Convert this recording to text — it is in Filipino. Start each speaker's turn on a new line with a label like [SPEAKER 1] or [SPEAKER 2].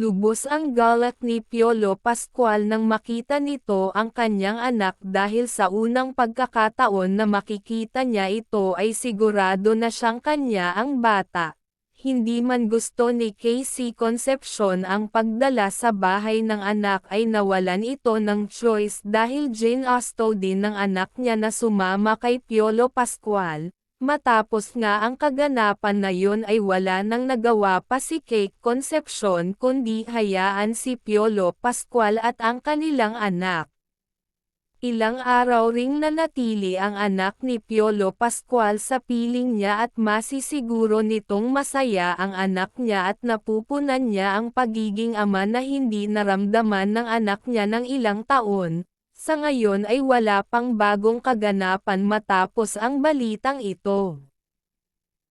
[SPEAKER 1] Lubos ang galak ni Piolo Pascual nang makita nito ang kanyang anak dahil sa unang pagkakataon na makikita niya ito ay sigurado na siyang kanya ang bata. Hindi man gusto ni Casey Concepcion ang pagdala sa bahay ng anak ay nawalan ito ng choice dahil Jane Austen din ng anak niya na sumama kay Piolo Pascual. Matapos nga ang kaganapan na yun ay wala nang nagawa pa si Kate Concepcion kundi hayaan si Piolo Pascual at ang kanilang anak. Ilang araw ring nanatili ang anak ni Piolo Pascual sa piling niya at masisiguro nitong masaya ang anak niya at napupunan niya ang pagiging ama na hindi naramdaman ng anak niya ng ilang taon, sa ngayon ay wala pang bagong kaganapan matapos ang balitang ito.